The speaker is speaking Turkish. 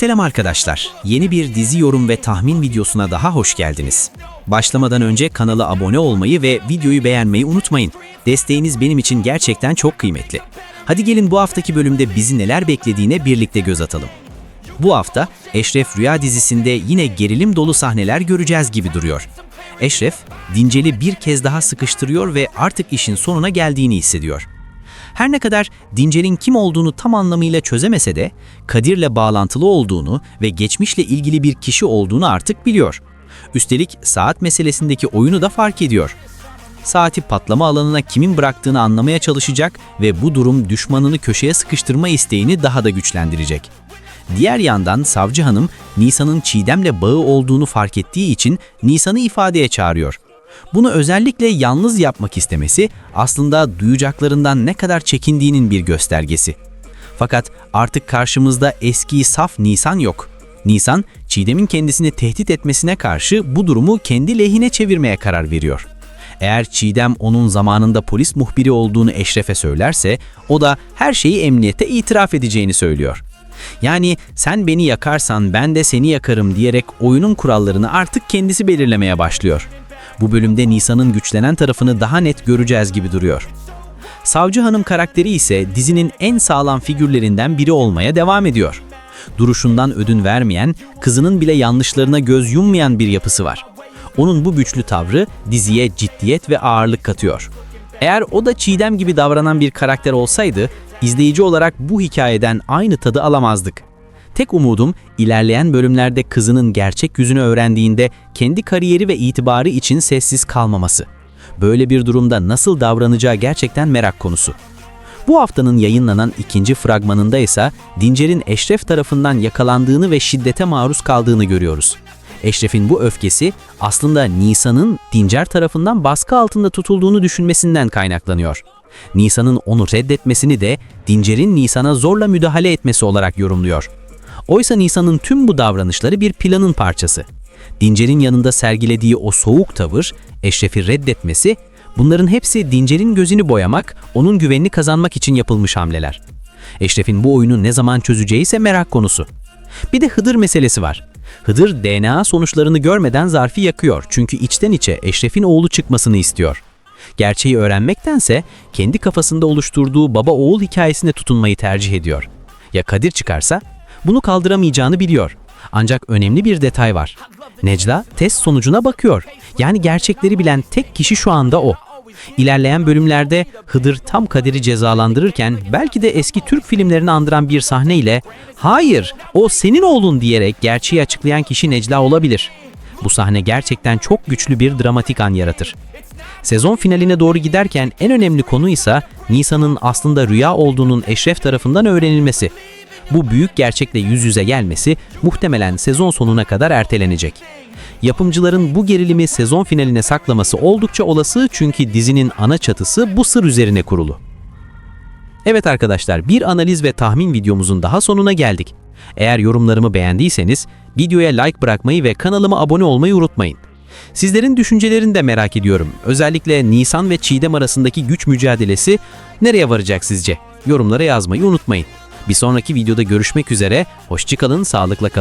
Selam arkadaşlar. Yeni bir dizi yorum ve tahmin videosuna daha hoş geldiniz. Başlamadan önce kanala abone olmayı ve videoyu beğenmeyi unutmayın. Desteğiniz benim için gerçekten çok kıymetli. Hadi gelin bu haftaki bölümde bizi neler beklediğine birlikte göz atalım. Bu hafta Eşref Rüya dizisinde yine gerilim dolu sahneler göreceğiz gibi duruyor. Eşref, Dincel'i bir kez daha sıkıştırıyor ve artık işin sonuna geldiğini hissediyor. Her ne kadar Dincer'in kim olduğunu tam anlamıyla çözemese de Kadir'le bağlantılı olduğunu ve geçmişle ilgili bir kişi olduğunu artık biliyor. Üstelik saat meselesindeki oyunu da fark ediyor. Saati patlama alanına kimin bıraktığını anlamaya çalışacak ve bu durum düşmanını köşeye sıkıştırma isteğini daha da güçlendirecek. Diğer yandan savcı hanım Nisan'ın Çiğdem'le bağı olduğunu fark ettiği için Nisan'ı ifadeye çağırıyor. Bunu özellikle yalnız yapmak istemesi aslında duyacaklarından ne kadar çekindiğinin bir göstergesi. Fakat artık karşımızda eski saf Nisan yok. Nisan, Çiğdem'in kendisini tehdit etmesine karşı bu durumu kendi lehine çevirmeye karar veriyor. Eğer Çiğdem onun zamanında polis muhbiri olduğunu Eşref'e söylerse, o da her şeyi emniyete itiraf edeceğini söylüyor. Yani sen beni yakarsan ben de seni yakarım diyerek oyunun kurallarını artık kendisi belirlemeye başlıyor. Bu bölümde Nisan'ın güçlenen tarafını daha net göreceğiz gibi duruyor. Savcı Hanım karakteri ise dizinin en sağlam figürlerinden biri olmaya devam ediyor. Duruşundan ödün vermeyen, kızının bile yanlışlarına göz yummayan bir yapısı var. Onun bu güçlü tavrı diziye ciddiyet ve ağırlık katıyor. Eğer o da Çiğdem gibi davranan bir karakter olsaydı, izleyici olarak bu hikayeden aynı tadı alamazdık. Tek umudum ilerleyen bölümlerde kızının gerçek yüzünü öğrendiğinde kendi kariyeri ve itibarı için sessiz kalmaması. Böyle bir durumda nasıl davranacağı gerçekten merak konusu. Bu haftanın yayınlanan ikinci fragmanında ise Dincer'in Eşref tarafından yakalandığını ve şiddete maruz kaldığını görüyoruz. Eşref'in bu öfkesi aslında Nisan'ın Dincer tarafından baskı altında tutulduğunu düşünmesinden kaynaklanıyor. Nisan'ın onu reddetmesini de Dincer'in Nisan'a zorla müdahale etmesi olarak yorumluyor. Oysa Nisan'ın tüm bu davranışları bir planın parçası. Dincer'in yanında sergilediği o soğuk tavır, Eşref'i reddetmesi, bunların hepsi Dincer'in gözünü boyamak, onun güvenini kazanmak için yapılmış hamleler. Eşref'in bu oyunu ne zaman çözeceği ise merak konusu. Bir de Hıdır meselesi var. Hıdır DNA sonuçlarını görmeden zarfı yakıyor çünkü içten içe Eşref'in oğlu çıkmasını istiyor. Gerçeği öğrenmektense kendi kafasında oluşturduğu baba oğul hikayesine tutunmayı tercih ediyor. Ya Kadir çıkarsa? Bunu kaldıramayacağını biliyor. Ancak önemli bir detay var. Necla test sonucuna bakıyor. Yani gerçekleri bilen tek kişi şu anda o. İlerleyen bölümlerde Hıdır tam Kadir'i cezalandırırken belki de eski Türk filmlerini andıran bir sahneyle "Hayır, o senin oğlun." diyerek gerçeği açıklayan kişi Necla olabilir. Bu sahne gerçekten çok güçlü bir dramatik an yaratır. Sezon finaline doğru giderken en önemli konu ise Nisan'ın aslında rüya olduğunun Eşref tarafından öğrenilmesi. Bu büyük gerçekle yüz yüze gelmesi muhtemelen sezon sonuna kadar ertelenecek. Yapımcıların bu gerilimi sezon finaline saklaması oldukça olası çünkü dizinin ana çatısı bu sır üzerine kurulu. Evet arkadaşlar bir analiz ve tahmin videomuzun daha sonuna geldik. Eğer yorumlarımı beğendiyseniz videoya like bırakmayı ve kanalıma abone olmayı unutmayın. Sizlerin düşüncelerini de merak ediyorum. Özellikle Nisan ve Çiğdem arasındaki güç mücadelesi nereye varacak sizce? Yorumlara yazmayı unutmayın. Bir sonraki videoda görüşmek üzere, hoşçakalın, sağlıkla kalın.